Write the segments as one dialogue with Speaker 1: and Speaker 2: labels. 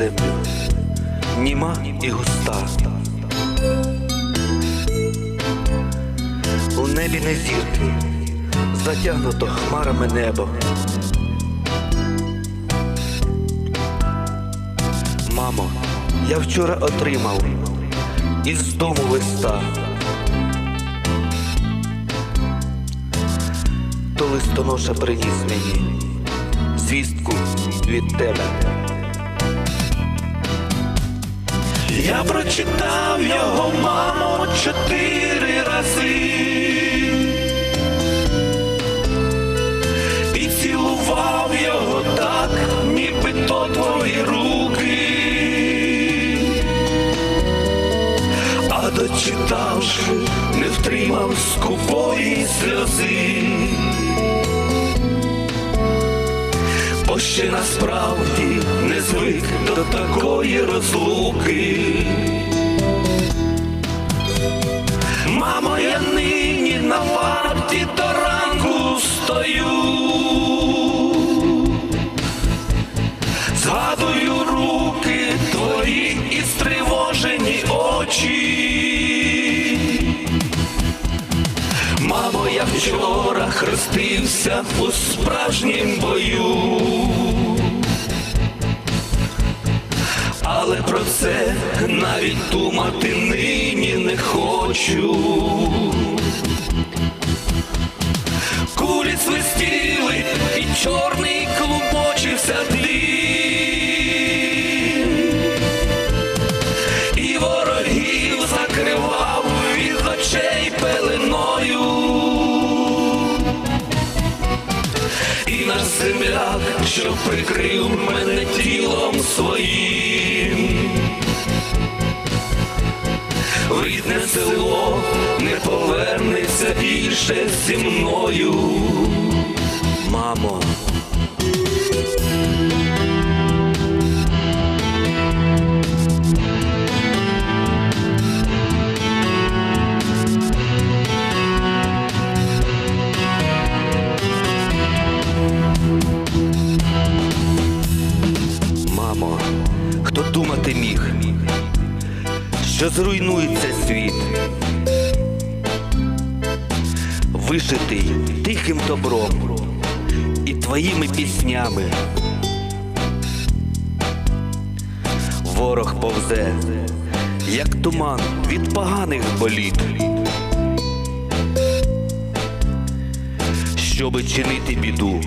Speaker 1: землю, німа і густа. У небі не зірки, затягнуто хмарами небо. Мамо, я вчора отримав із дому листа. То листоноша приніс мені звістку від тебе.
Speaker 2: Я прочитав його, мамо, чотири рази. І цілував його так, ніби то твої руки. А дочитавши, не втримав скупої сльози. Бо ще насправді звик до такої розлуки. Мамо, я нині на варті до ранку стою. Згадую руки твої і стривожені очі. Мамо, я вчора хрестився у справжнім бою. Про це навіть думати нині не хочу. Кулі свистіли, і чорний клубочився тлін. І ворогів закривав від очей пеленою. І наш земляк, що прикрив мене тілом своїм. Рідне село не повернеться більше зі мною.
Speaker 1: Мамо, мамо, хто думати міг, що зруйнується світ, вишитий тихим добром і твоїми піснями. Ворог повзе, як туман від поганих боліт. Щоби чинити біду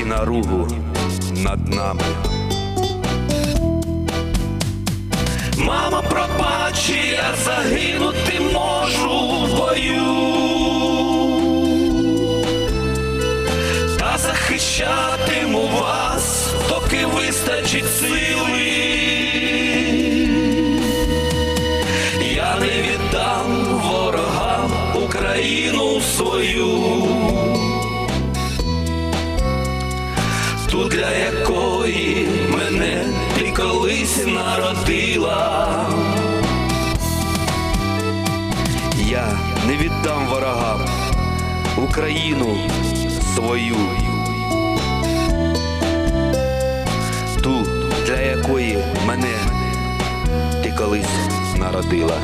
Speaker 1: і наругу над нами.
Speaker 2: Мама, пробач, я загинути можу в бою. Та захищатиму вас, доки вистачить сили. Я не віддам ворогам Україну свою. Ту, для якої мене колись народила.
Speaker 1: Я не віддам ворогам Україну свою, ту, для якої мене ти колись народила.